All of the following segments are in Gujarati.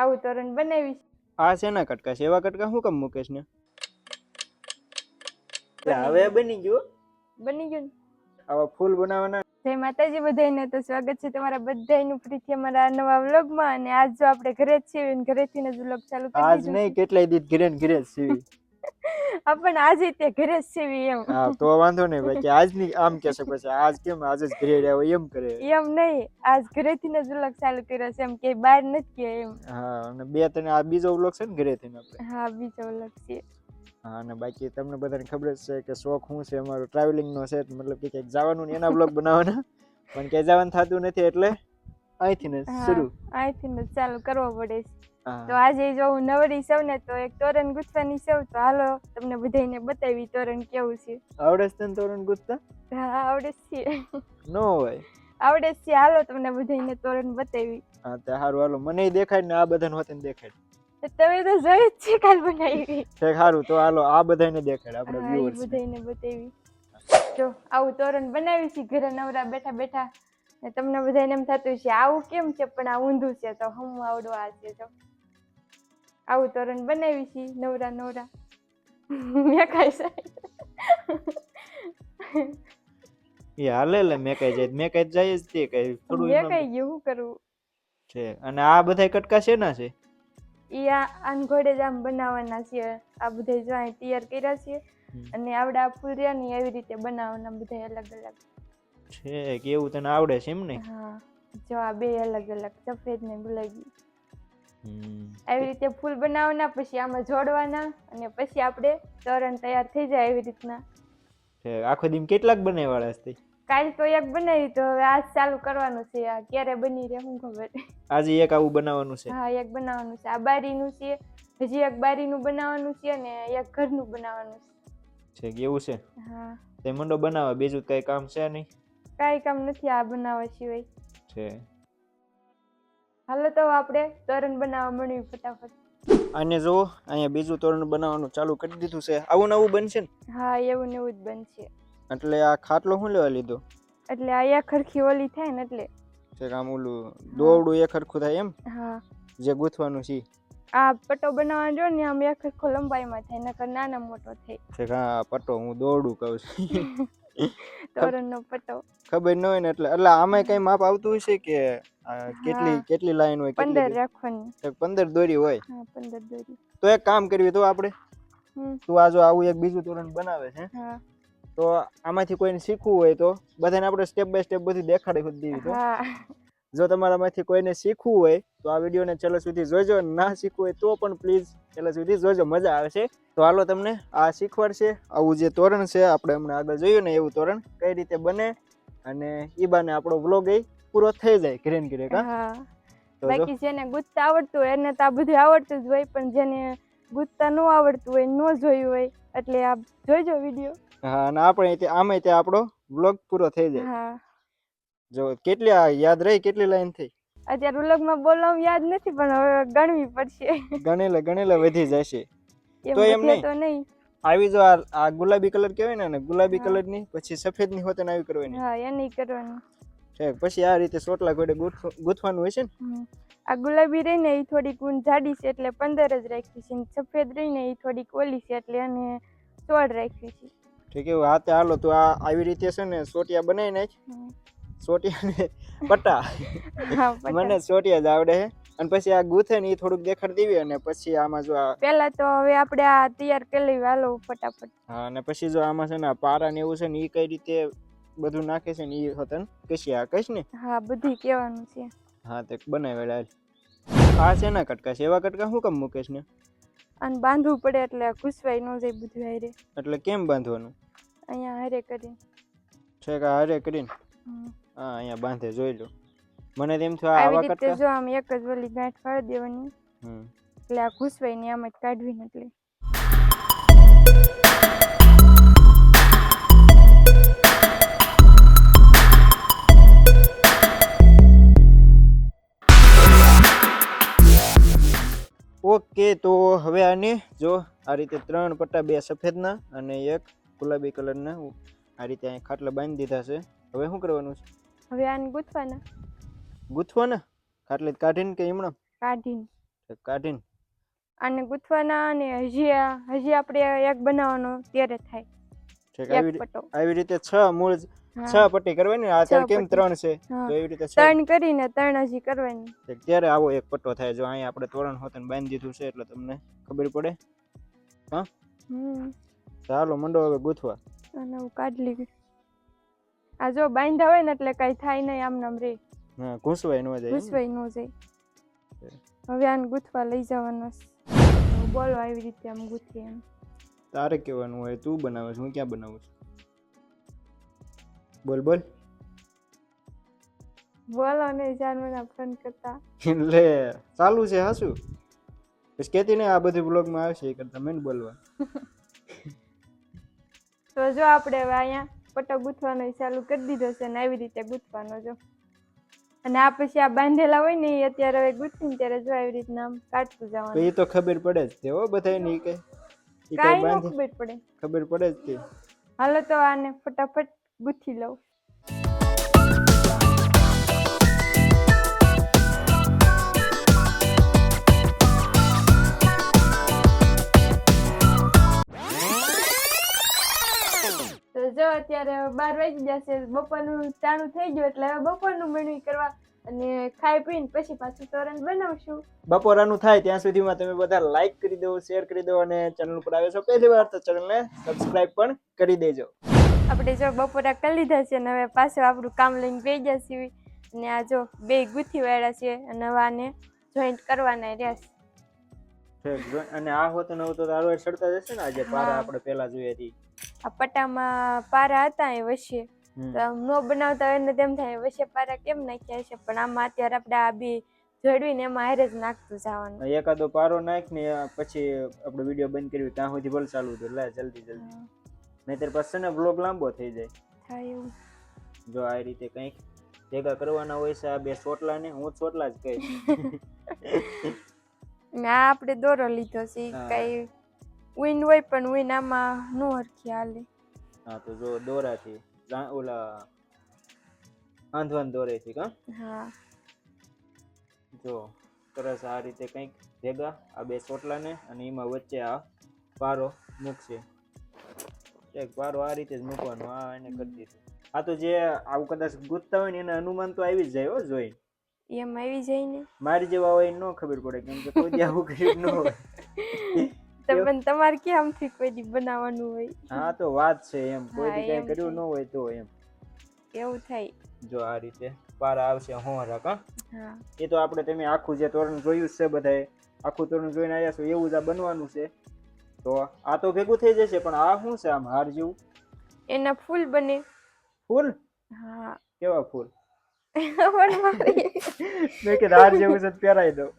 આવું તોરણ બનાવીશ. આ શેના કટકા છે? એવા કટકા શું કામ મુકેશ ને? હવે બની ગયું. બની ગયું. આવા ફૂલ બનાવવાના. જય માતાજી બધાને તો સ્વાગત છે તમારા બધાનું ફરીથી અમારા નવા વ્લોગમાં. અને આજ જો આપણે ઘરે જ છીએ ઘરેથી જ વ્લોગ ચાલુ કરી આજ નહીં કેટલાય દીધ ઘરે ઘરે જ સીવી. આપણને આજે તે ઘરે જ છીએ એમ. હા તો વાંધો નહીં ભાઈ આજ આજની આમ કહેશે પછી આજ કેમ આજ જ ઘરે રહ્યા એમ કરે એમ નહીં આજ ઘરેથી જ વ્લોગ ચાલુ કર્યો છે એમ કે બહાર નથી કે એમ. હા અને બે ત્રણ આ બીજો વ્લોગ છે ને ઘરે થઈને આપણે. હા બીજો વ્લોગ છે. હા અને બાકી તમને બધાને ખબર જ છે કે શોખ શું છે અમારો ટ્રાવેલિંગ નો છે મતલબ કે ક્યાંક જવાનું ને એના બ્લોગ બનાવવાના. પણ ક્યાંય જવાનું થતું નથી એટલે અહીંથી ને શરૂ. અહીંથી ને ચાલુ કરવો પડે. છે તો આજે જો હું નવરી સૌ ને તો એક તોરણ ગુથવાની સૌ તો હાલો તમને બધાને બતાવી તોરણ કેવું છે. આવડે છે તને તોરણ ગુથતા? હા આવડે છે. નો હોય. આવડે છે હાલો તમને બધાને તોરણ બતાવી. હા તે હારું હાલો મને દેખાય ને આ બધાને હોતે દેખાય. તમે તો જોઈ જ છે કાલ બનાવી. છે સારું તો હાલો આ બધાને દેખાય આપણે હા ને. બધાને બતાવી. જો આવું તોરણ બનાવી છે ઘરે નવરા બેઠા બેઠા. તમને બધાને એમ થતું છે આવું કેમ છે? પણ આ ઊંધું છે તો હમ આવડું આ છે જો. આવું તોરણ બનાવી છે નવરા નવરા. મેં ખાઈ એ હાલે લે મેં કઈ જાય મેં કઈ જાય જ તે કઈ થોડું મેં કઈ ગયું શું કરવું છે અને આ બધાય કટકા છે ના છે? ઈ આ આન ઘોડે જ આમ બનાવવાના છે આ બધાય જો અહીં તૈયાર કર્યા છે અને આવડા ફૂલની એવી રીતે બનાવવાના બધા અલગ અલગ. છે કે એવું તને આવડે છે એમ ને? હા જો આ બે અલગ અલગ સફેદ ને ગુલાબી. આવી રીતે ફૂલ બનાવવાના પછી આમાં જોડવાના અને પછી આપણે તોરણ તૈયાર થઈ જાય એવી રીતના. આખો દીમ કેટલાક બનાવવાળા છે કાલ તો એક બનાવી તો હવે આજ ચાલુ કરવાનું છે. આ ક્યારે બની રહે શું ખબર. આજે એક આવું બનાવવાનું છે? હા એક બનાવવાનું છે. આ બારીનું છે હજી એક બારીનું બનાવવાનું છે અને એક ઘરનું બનાવવાનું છે. છે એવું છે છે? હા. તે મંડો બનાવવા બીજું કઈ કામ છે નહીં? કાંઈ કામ નથી આ બનાવવા સિવાય. છે. હાલો તો આપણે તોરણ બનાવવા મળ્યું ફટાફટ. અને જો અહીંયા બીજું તોરણ બનાવવાનું ચાલુ કરી દીધું છે. આવું નવું બનશે ને? હા એવું ને એવું જ બનશે. એટલે આ ખાટલો શું લેવા લીધો? એટલે આ એક ખરખી ઓલી થાય ને એટલે. છે આમ ઓલું દોવડું એક ખરખું થાય એમ? હા. જે ગૂંથવાનું છે. આ પટ્ટો બનાવવાનો જો ને આમ એક લંબાઈમાં થાય નકર નાનો મોટો થાય. છે હા પટ્ટો હું દોડું કહું છું. તોરણનો પટ્ટો ખબર ન હોય ને એટલે એટલે આમાં કઈ માપ આવતું હશે કે કેટલી કેટલી લાઈન હોય પંદર રાખવાની. પંદર દોરી હોય. હા પંદર દોરી. તો એક કામ કરવી તો આપણે. તું આ જો આવું એક બીજું તોરણ બનાવે છે હા. તો આમાંથી કોઈને શીખવું હોય તો બધાને આપણે સ્ટેપ બાય સ્ટેપ બધું દેખાડી દેવી તો. જો તમારામાંથી કોઈને શીખવું હોય તો આ વિડીયોને છેલ્લે સુધી જોજો. ના શીખવું હોય તો પણ પ્લીઝ છેલ્લે સુધી જોજો. મજા આવશે. તો હાલો તમને આ શીખવાડશે. આવું જે તોરણ છે આપણે હમણાં આગળ જોયું ને એવું તોરણ કઈ રીતે બને અને ઈ બાને આપણો વ્લોગ એ પૂરો થઈ જાય ઘરે ઘરે કા બાકી જેને ગુથતા આવડતું હોય એને તો આ બધું આવડતું જ હોય પણ જેને ગુથતા ન આવડતું હોય ન જોયું હોય એટલે આ જોઈજો વીડિયો. હા અને આપણે આમે ત્યાં આપણો વ્લોગ પૂરો થઈ જાય. હા. જો કેટલી યાદ રહી? કેટલી લાઈન થઈ અત્યારે ઉલગમાં બોલવામાં યાદ નથી પણ હવે ગણવી પડશે. ગણેલ ગણેલ વધી જશે. તો એમ નહીં. તો નહીં. આવી જો આ ગુલાબી કલર કહેવાય ને અને ગુલાબી કલરની પછી સફેદની હોતે આવી કરવાની. હા એની કરવાનું. છે પછી આ રીતે સોટલા ગૂંથ- ગૂંથવાનું હોય છે ને? આ ગુલાબી રહીને એ થોડીક ઊન જાડી છે એટલે પંદર જ રાખી છે. સફેદ રહીને એ થોડીક ઓલી છે એટલે એને સોળ રાખી છે. ઠીક એવું હા તે હાલો તો આ આવી રીતે છે ને સોટિયા બનાવી નાખ. સોટિયા ને પટ્ટા. પટા. મને સોટિયા જ આવડે છે. અને પછી આ ગૂથે ને એ થોડુંક દેખાડ દેવી અને પછી આમાં જો આ પહેલા તો હવે આપણે આ તૈયાર કરી વાલો ફટાફટ. હા અને પછી જો આમાં છે ને પારા ને એવું છે ને એ કઈ રીતે બધું નાખે છે ને એ હતન કશી આ કશ ને? હા બધી કહેવાનું છે. હા તે બનાવેલા આ છે ને કટકા છે. એવા કટકા શું કામ મૂકેશ ને? અને બાંધવું પડે એટલે ઘૂસવાય ન જાય બધું હારે. એટલે કેમ બાંધવાનું? અહીંયા હારે કરી છે કે હારે કરીને. હા અહીંયા બાંધે જોઈ લો. મને તેમ થયું આ આવી આવા રીતે જો આમ એક જ વળી ગાંઠ ફાડી દેવાની. હમ. એટલે આ ઘૂસવાઈ ને આમ જ કાઢવી ને એટલે. ઓકે તો હવે આને જો આ રીતે ત્રણ પટ્ટા બે સફેદના અને એક ગુલાબી કલરના આ રીતે અહીં ખાટલા બાંધી દીધા છે. હવે શું કરવાનું છે? હવે આને ગૂંથવાના. ગૂંથવાના? ખાટલે કાઢીને કે હમણાં કાઢીને. કાઢીને. આને ગૂંથવાના અને હજી હજી આપણે એક બનાવવાનો ત્યારે થાય. આવી રીતે છ મૂળ છ પટ્ટી કરવાની આ કેમ ત્રણ છે? તો એવી રીતે ત્રણ કરીને ત્રણ હજી કરવાની. ત્યારે આવો એક પટ્ટો થાય. જો અહીંયા આપણે તોરણ હોતન બાંધી દીધું છે એટલે તમને ખબર પડે. હા? ચાલો મંડો હવે ગૂંથવા. અને હું કાઢી લીધી. આ જો બાંધ્યા હોય ને એટલે કઈ થાય નહીં આમ નમ રે. હા ઘૂંસવાય ન જાય ઘૂસવાય ને? જાય. હવે આને ગૂંથવા લઈ જવાનો. બોલો આવી રીતે આમ ગૂંથીએ એમ. તારે કહેવાનું હોય તું બનાવે છે હું ક્યાં બનાવું છું? બોલ બોલ. બોલો ને જાન મને ફોન કરતા. લે ચાલુ છે હાસું પછી કહેતી ને આ બધી બ્લોગમાં આવશે એ કરતા મેં બોલવા તો જો આપણે હવે અહીંયા પટ્ટો ગૂંથવાનો ચાલુ કરી દીધો છે ને આવી રીતે ગૂંથવાનો જો. અને આ પછી આ બાંધેલા હોય ને એ અત્યારે હવે ગૂંથીને ત્યારે જો આવી રીતના આમ કાઢતું જવાનું. એ તો ખબર પડે જ તે હો બધા ની કે. કાઈ ન ખબર પડે. ખબર પડે જ તે. હાલો તો આને ફટાફટ ગૂંથી લઉં. અત્યારે બાર વાગી જશે બપોરનું ચાણું થઈ ગયું એટલે હવે બપોરનું મેનુ કરવા અને ખાઈ પીને પછી પાછું તોરણ બનાવશું. બપોરાનું થાય ત્યાં સુધીમાં તમે બધા લાઈક કરી દો શેર કરી દો અને ચેનલ ઉપર આવે છો પહેલી વાર તો ચેનલને સબસ્ક્રાઇબ પણ કરી દેજો. આપણે જો બપોરા કરી લીધા છે અને હવે પાછું આપણું કામ લઈને બેસી ગયા છીએ. અને આ જો બે ગુથી વાળા છે અને આને જોઈન્ટ કરવાના રહેશે ઠીક, અને આ હોતો નવું તો આરો સડતા જશે ને આજે પારા આપણે પેલા જોઈએ હતી. આ પટ્ટામાં પારા હતા એ વચ્ચે. તો આમ ન બનાવતા હોય ને તેમ થાય. વચ્ચે પારા કેમ નાખ્યા છે પણ આમાં અત્યારે આપણે આ બી જોડવીને એમાં હારે જ નાખતું જવાનું. એકાદો પારો નાખ ને પછી આપણે વીડિયો બંધ કર્યો ત્યાં સુધી ભલે ચાલુ હતું લે જલ્દી જલ્દી. નહીતર પછી ને બ્લોગ લાંબો થઈ જાય. થાય એવું. જો આ રીતે કંઈક ભેગા કરવાના હોય છે આ બે ચોટલા ને હું ચોટલા જ કહીશ. ને આપણે દોરો લીધો છે. કઈ ઉઈન હોય પણ ઉઈન આમાં નો હરખી હાલે. હા તો જો દોરાથી ઓલા આંધવાન દોરેથી કા? હા. જો સરસ આ રીતે કંઈક ભેગા આ બે ચોટલાને અને એમાં વચ્ચે આ પારો મૂકશે. એક પારો આ રીતે જ મૂકવાનો આ એને કરી દીધું આ તો જે આવું કદાચ ગુંથતા હોય ને એને અનુમાન તો આવી જ જાય હો જોઈ એમ આવી જાય ને? મારી જેવા હોય ન ખબર પડે કેમ કે કોઈ આવું કર્યું ન હોય. તો પણ તમારે કેમથી કોઈ દી બનાવવાનું હોય? હા તો વાત છે એમ. કોઈ દી કઈ કર્યું ન હોય તો એમ. એવું થાય. જો આ રીતે પારા આવશે હોરા કા હા. એ તો આપણે તમે આખું જે તોરણ જોયું છે બધાએ આખું તોરણ જોઈને આવ્યા છો એવું જ આ બનવાનું છે. તો આ તો ભેગું થઈ જશે પણ આ શું છે આમ હાર જેવું? એના ફૂલ બને. ફૂલ? હા. કેવા ફૂલ? પણ મારે. મેં કીધું હાર જેવું છે પહેરાઈ દઉં.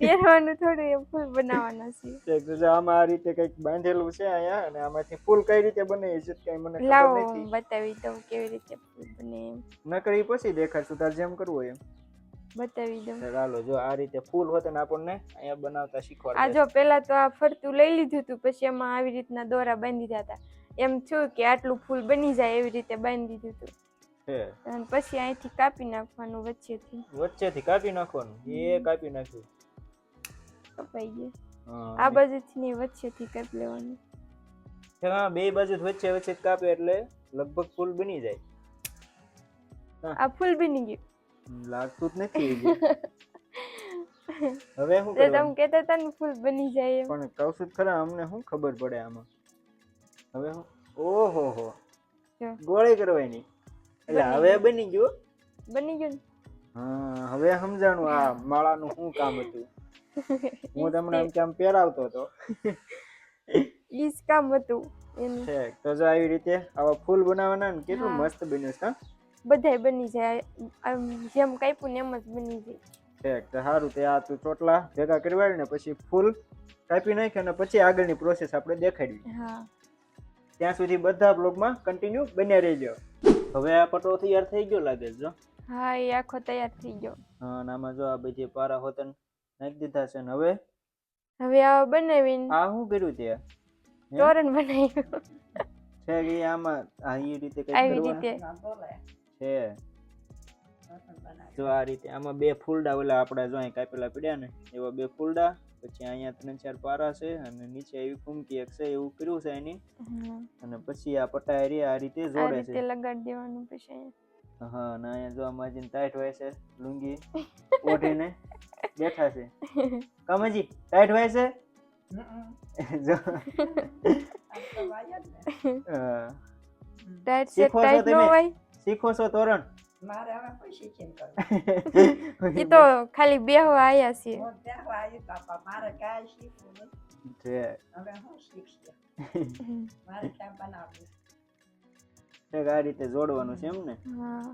પહેરવાનું થોડું એ ફૂલ બનાવવાના છે આમાં આ રીતે કંઈક બાંધેલું છે અહીંયા અને આમાંથી ફૂલ કઈ રીતે બને એ કઈ મને હું બતાવી દઉં કેવી રીતે ફૂલ બને નકર ઈ પછી દેખાડશું તાર જેમ કરવું એમ. બતાવી દઉં. ચાલો જો આ રીતે ફૂલ હોત ને આપણને અહીંયા બનાવતા આ જો પેલા તો આ ફરતું લઈ લીધું હતું પછી એમાં આવી રીતના દોરા બાંધી હતા. એમ થયું કે આટલું ફૂલ બની જાય એવી રીતે બાંધી દીધું હતું. પછી અહીંથી કાપી નાખવાનું વચ્ચેથી. વચ્ચેથી કાપી નાખવાનું? એ કાપી નાખ્યું. કપાઈ ગયો. આ બાજુથી ને વચ્ચેથી કાપી લેવાનું. હા બે બાજુ વચ્ચે વચ્ચે કાપે એટલે લગભગ ફૂલ બની જાય. આ ફૂલ બની ગયું. લાગતું જ નથી હવે હું તો તમે કહેતા હતા ને ફૂલ બની જાય પણ કૌશિક ખરા અમને શું ખબર પડે આમાં? હવે હું ઓહો હો. ગોળી કરવાની. એટલે હવે બની ગયું? બની ગયું હા હવે સમજાણું આ માળાનું શું કામ હતું. હું તમને આમ કેમ પહેરાવતો હતો? ઈસ કામ હતું છે તો જો આવી રીતે આવા ફૂલ બનાવવાના ને કેટલું મસ્ત બન્યું છે? બધાય બની જાય. જેમ કાપ્યું ને એમ જ બની જાય. છે તો સારું તે આ તું ચોટલા ભેગા કરવા ને પછી ફૂલ કાપી નાખી અને પછી આગળની પ્રોસેસ આપણે દેખાડવી. હા. ત્યાં સુધી બધા બ્લોગમાં કન્ટિન્યુ બન્યા રહેજો. હવે આ પટો તૈયાર થઈ ગયો લાગે જો. હા એ આખો તૈયાર થઈ ગયો. હા નામાં જો આ બધી પારા હોતન નાખી દીધા છે ને હવે હવે આ બનાવીને આ શું કર્યું તે? તોરણ બનાવ્યું. છે કે આમાં આ એ રીતે કઈ આવી રીતે. છે. જો આ રીતે આમાં બે ફૂલડા ઓલા આપણા જો અહીં કાપેલા પડ્યા ને એવા બે ફૂલડા પછી અહીંયા ત્રણ ચાર પારા છે અને નીચે એવી ફૂમકી એક છે એવું કર્યું છે એની. અને પછી આ પટાયરી આ રીતે જોડે છે. લગાડી દેવાનું પછી હા ના અહીંયા જો માજીને ટાઈટ હોય છે લુંગી ઓઢીને. બેઠા છે. કમજી ટાઈટ હોય છે? ટાઈટ છે ટાઈટ નો હોય. શીખો છો તોરણ? મારે હવે કોઈ શીખીને કરવું. એ તો ખાલી બેહવા આયા છીએ હું આવી બાપા મારે કાંઈ શીખવું નથી. છે. હવે હું શીખશે. મારે ક્યાં બનાવવું? એક આ રીતે જોડવાનું છે એમ ને? હા.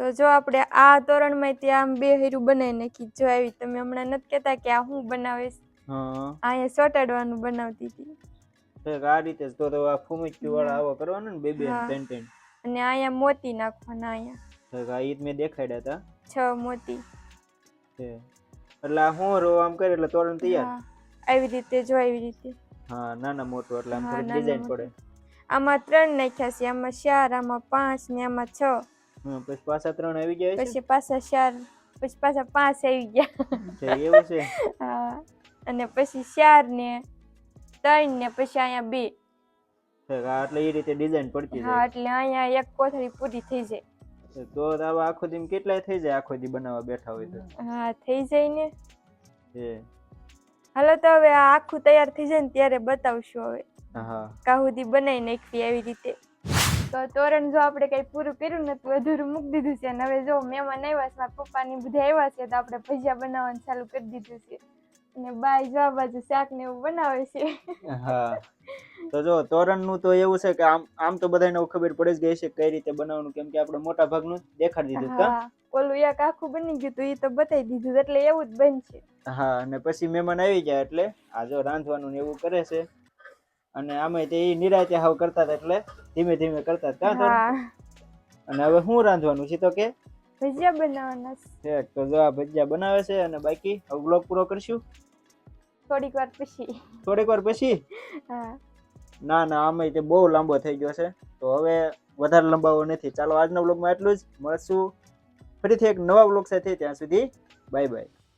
તો જો આપણે આ તોરણમાં ત્યાં આમ બે હીરું બનાવી નાખી જો આવી તમે હમણાં નથી કહેતા કે આ હું બનાવીશ? અહીંયા ચોટાડવાનું બનાવતી હતી. આ રીતે તો તો આ ફૂમિક્યુ વાળા આવો કરવાનો ને બે બે ત્રણ અને અહીંયા મોતી નાખવાના અહીંયા. આ ઈદ મેં દેખાડ્યા હતા છ મોતી. એટલે આ હું રો આમ કરે એટલે તોરણ તૈયાર? આવી રીતે જો આવી રીતે. હા નાના મોટું એટલે આમ ડિઝાઇન પડે. આમાં ત્રણ નાખ્યા છે આમાં ચાર આમાં પાંચ ને આમાં છ. પછી પાછા ત્રણ આવી જાય પછી પાછા ચાર પછી પાછા પાંચ આવી ગયા. એવું છે? હા અને પછી ચાર ને ત્રણ ને પછી અહીંયા બે. એટલે એ રીતે ડિઝાઇન પડતી હા એટલે અહીંયા એક કોથળી પૂરી થઈ જાય. તો આવા આખો દી કેટલાય થઈ જાય આખો દી બનાવવા બેઠા હોય તો? હા થઈ જાય ને. એ. હાલો તો હવે આ આખું તૈયાર થઈ જાય ને ત્યારે બતાવશું હવે. હા. કાહુદી બનાવી નાખવી આવી રીતે. તો તોરણ જો આપણે કઈ પૂરું કર્યું નતું અધૂરું મૂકી દીધું છે. અને હવે જો મહેમાન આવ્યા છે મારા પપ્પાની બધા આવ્યા છે તો આપણે ભજીયા બનાવવાનું ચાલુ કરી દીધું છે. અને બાય જો આ બાજુ શાક ને એવું બનાવે છે. હા. તો જો તોરણનું તો એવું છે કે આમ આમ તો બધાને ખબર પડી જ ગઈ છે કઈ રીતે બનાવવાનું કેમ કે આપણે મોટા ભાગનું દેખાડી દીધું કા ઓલું એક આખું બની ગયું હતું એ તો બતાવી દીધું એટલે એવું જ બનશે. હા અને પછી મહેમાન આવી જાય એટલે આ જો રાંધવાનું ને એવું કરે છે. અને આમે તે ઈ નિરાતે હાવ કરતા હતા એટલે ધીમે ધીમે કરતા હતા હા. અને હવે શું રાંધવાનું છે તો કે? ભજીયા બનાવવાના છે. તો જો આ ભજીયા બનાવે છે અને બાકી હવે બ્લોગ પૂરો કરશું? થોડીક વાર પછી. થોડીક વાર પછી? હા. ના ના આમે તે બહુ લાંબો થઈ ગયો છે. તો હવે વધારે લંબાવો નથી. ચાલો આજના બ્લોગમાં એટલું જ. મળશું. ફરીથી એક નવા બ્લોગ સાથે ત્યાં સુધી. Bye bye.